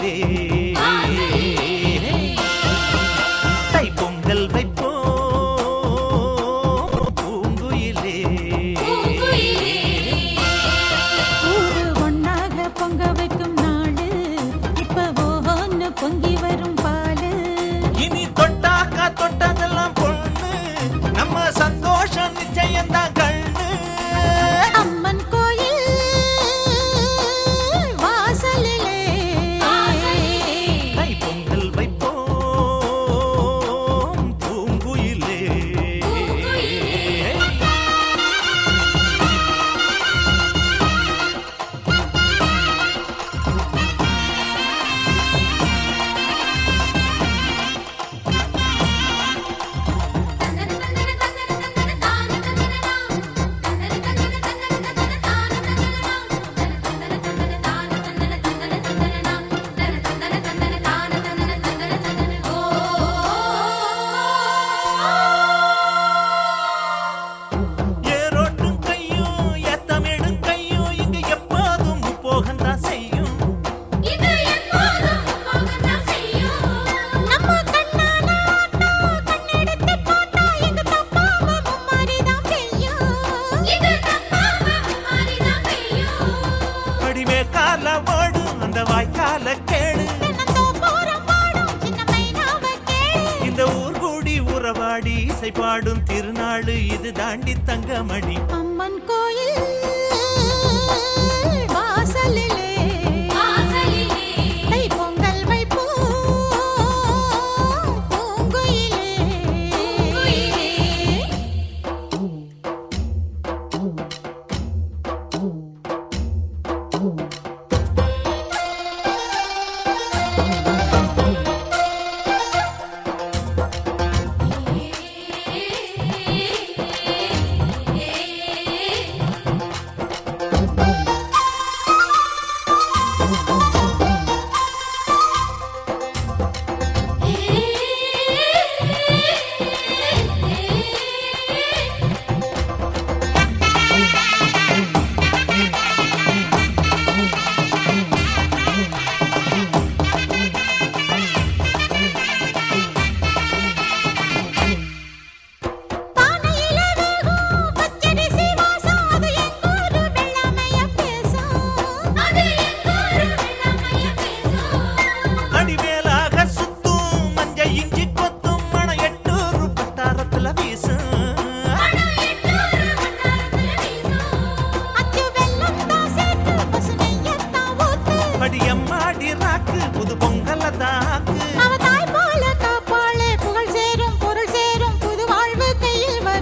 ఆశీర్వదించితివే தாண்டி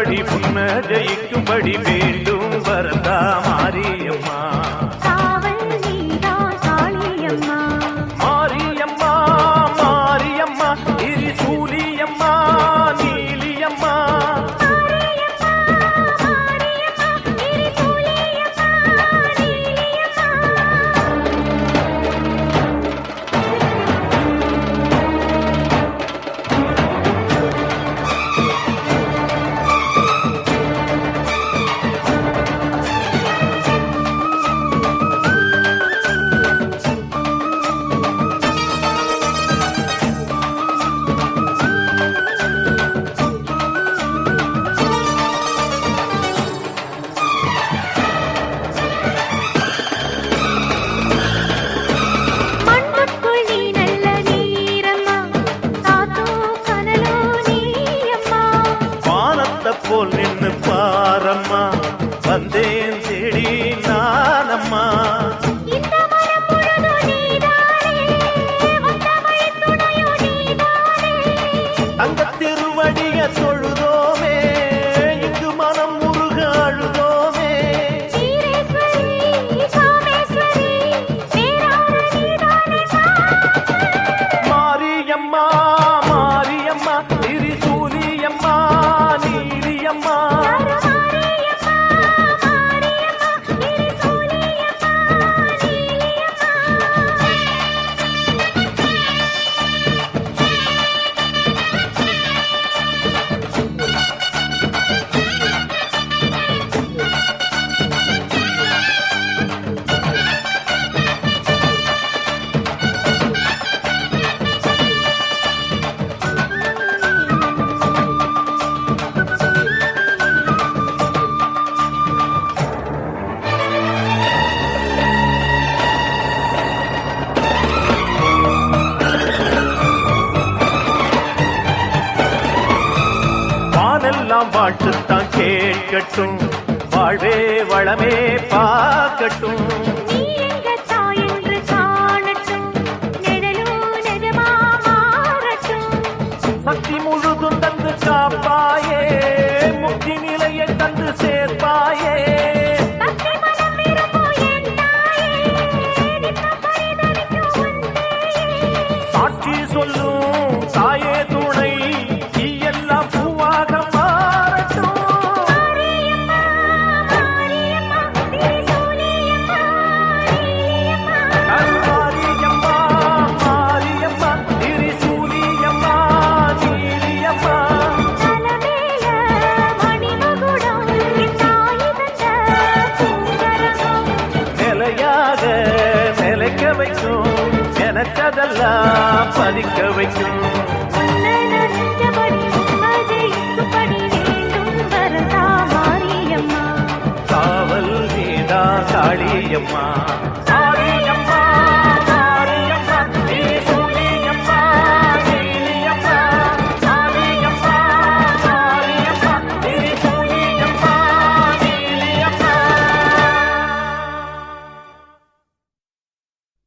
ஜெயிக்கும்படி புன்ன ஜெயிக்கும்படி வேண்டும் வரதா மாரியம்மா. வாழ்த்துத்தான் கேட்கட்டும். வாழ்வே வளமே பார்க்கட்டும்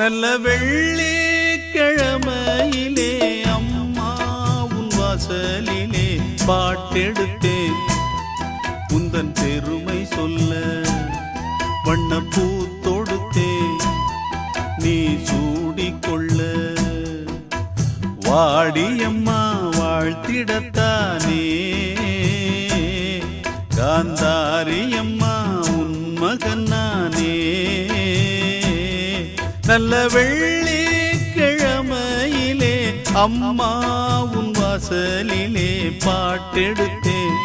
நல்ல வெள்ளி கிழமையிலே அம்மா உன் வாசலிலே பாட்டெடுத்தேன். உந்தன் பெருமை சொல்ல வண்ண பூ தொடுத்தேன். நீ சூடிக்கொள்ள வாடியம்மா வாழ்த்திட நல்ல வெள்ளி கிழமையிலே அம்மா உன் வாசலிலே பாட்டெடுத்தேன்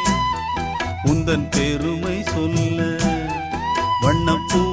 உந்தன் பெருமை சொல்ல வண்ணப்பூ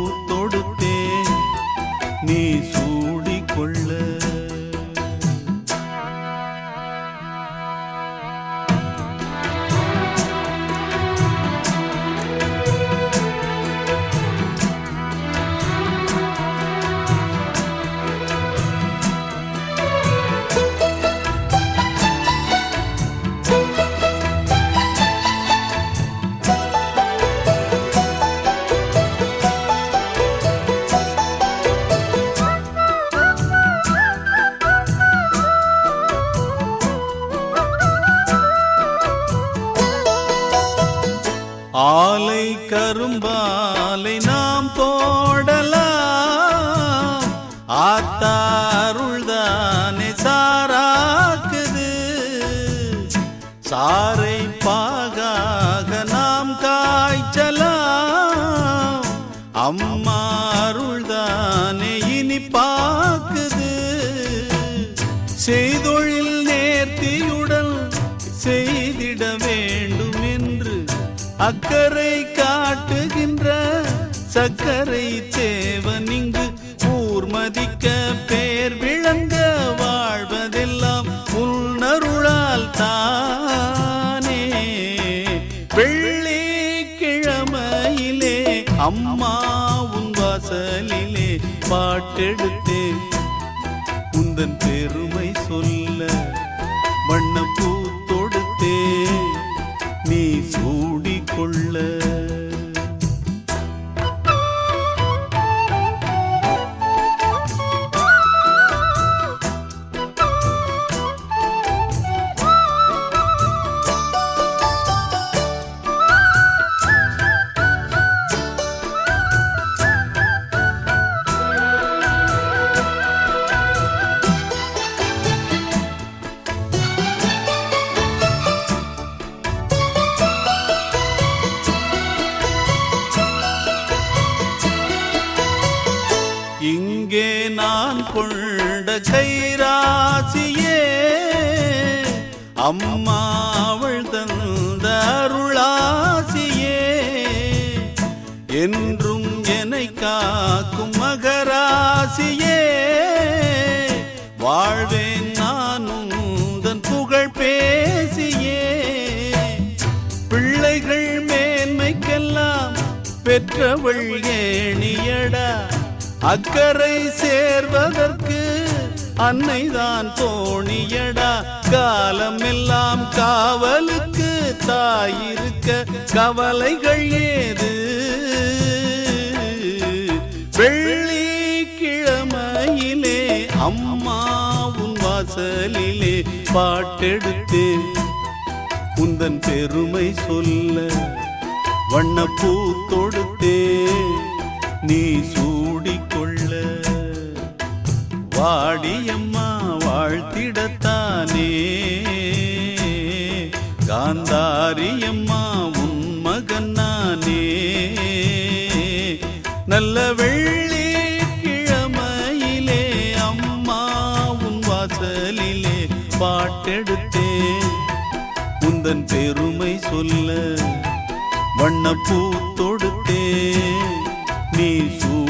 இனி பாக்குது. செய்தொழில் நேர்த்தியுடன் செய்திட வேண்டும் என்று அக்கறை காட்டுகின்ற சக்கரை சேவன் இங்கு ஊர்மதிக்க பேர் எடுத்தேன் உந்தன் பெருமை சொல்ல வண்ணப்பூ தொடுத்தேன் நீ சூடிக்கொள்ள இங்கே நான் கொண்ட கைராசியே அம்மா அவள் தந்த அருளாசியே. என்றும் என்னை காக்கும் மகராசியே வாழ்வேன் நானும் தன் புகழ் பேசியே. பிள்ளைகள் மேன்மைக்கெல்லாம் பெற்றவள் அக்கறை சேர்வதற்கு அன்னைதான் தோணியடா காலமெல்லாம் காவலுக்கு தாயிருக்க கவலைகள் ஏது? வெள்ளிக்கிழமையிலே அம்மா உன் வாசலிலே பாட்டெடுத்து உந்தன் பெருமை சொல்ல வண்ணப்பூ தொடுத்தே. நீ சூடி வாடியம்மா வாழ்த்திடத்தானே. காந்தாரியம்மா உன் மகன் நானே. நல்ல வெள்ளி கிழமையிலே அம்மா உன் வாசலிலே பாட்டெடுத்தேன் உந்தன் பெருமை சொல்ல வண்ணப்பூ தொடுத்தே. நீ சூ